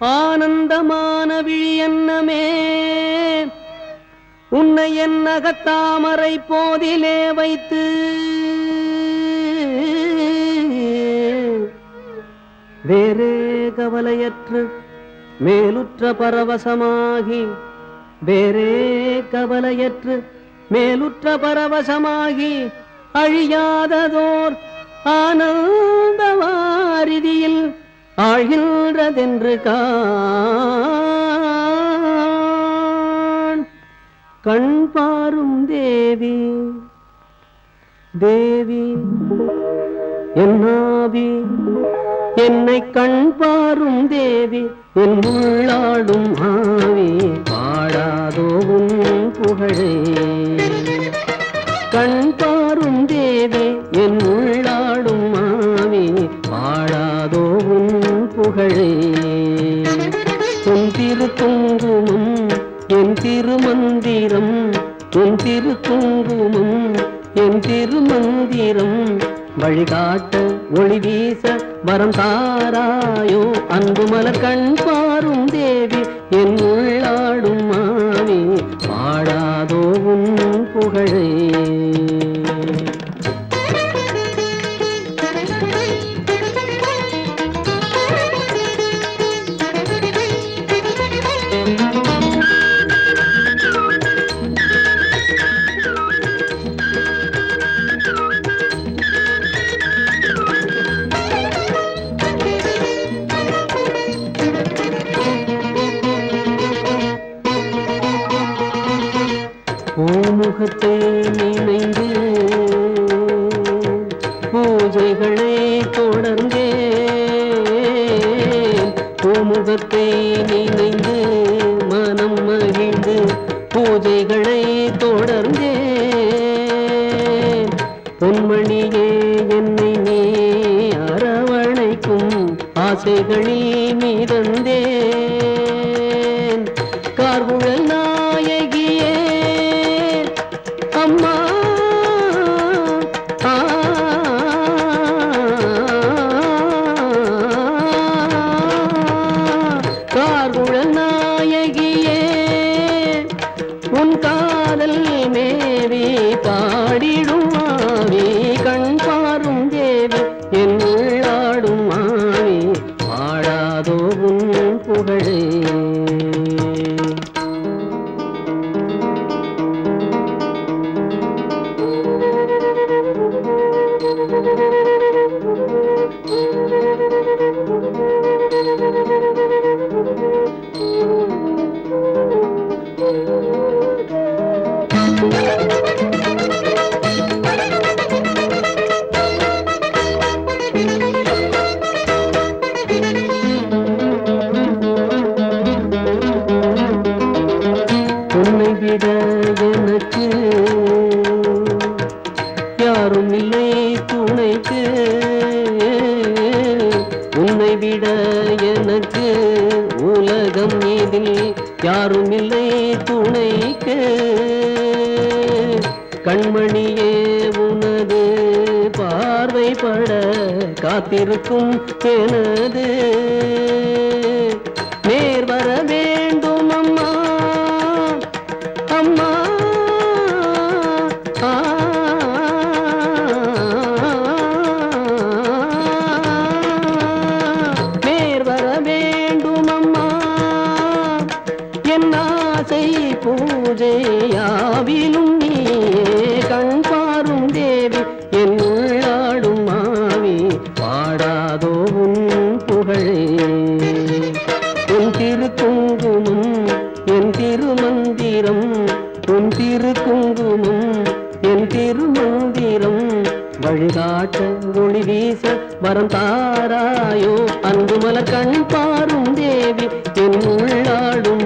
ஆனந்தமான விழி என்னமே உன்னை என் அகத்தாமரை போதிலே வைத்து வேறே கவலையற்று மேலுற்ற பரவசமாகி வேறே கவலையற்று மேலுற்ற பரவசமாகி அழியாததோர் ஆனந்த வாரிதியில் ஆழ்கின்றதென்று கண். பாரும் தேவி தேவி என்னாவி என்னை கண் பாரும் தேவி என் உள்ளாடும் ஆவி. பாடாதோ உன் புகழே. கண் பாரும் தேவி என் உள்ள திரு குங்குமம் என் திருமந்திரம். உன் திரு குங்குமம் என் திருமந்திரம். வழிகாட்ட ஒளி வீச வரம் தாராயோ. அன்பு மலர் கண் பாரும் தேவி என் உள்ளாடுமா முகத்தை நினைந்து பூஜைகளை தொடர்ந்தே பூமுகத்தை நினைந்து மனம் மகிழ்ந்து பூஜைகளை தொடர்ந்தே பொன்மணியே என்னை நீ அரவணைக்கும் ஆசைகளில் மீதந்தேன். விட எனக்கு யாரும் இல்லை. துணைக்கு உன்னை விட எனக்கு உலகம் இதில் யாரும் இல்லை துணைக்கு. கண்மணியே உனது பார்வைப்பட காத்திருக்கும் எனது பூஜையாவிலும் நீயே கண் பாரும் தேவி என் உள்ளாடும் மாவி பாடாதோ உன் புகழே. உன் திருக்குங்குமம் என் திருமந்திரம் உன் திருக்குங்குமம் என் திருமந்திரம். வழிகாட்ட ஒளி வீச வரம் தாராயோ அன்பு மலர் கண் பாரும் தேவி என் உள்ளாடும்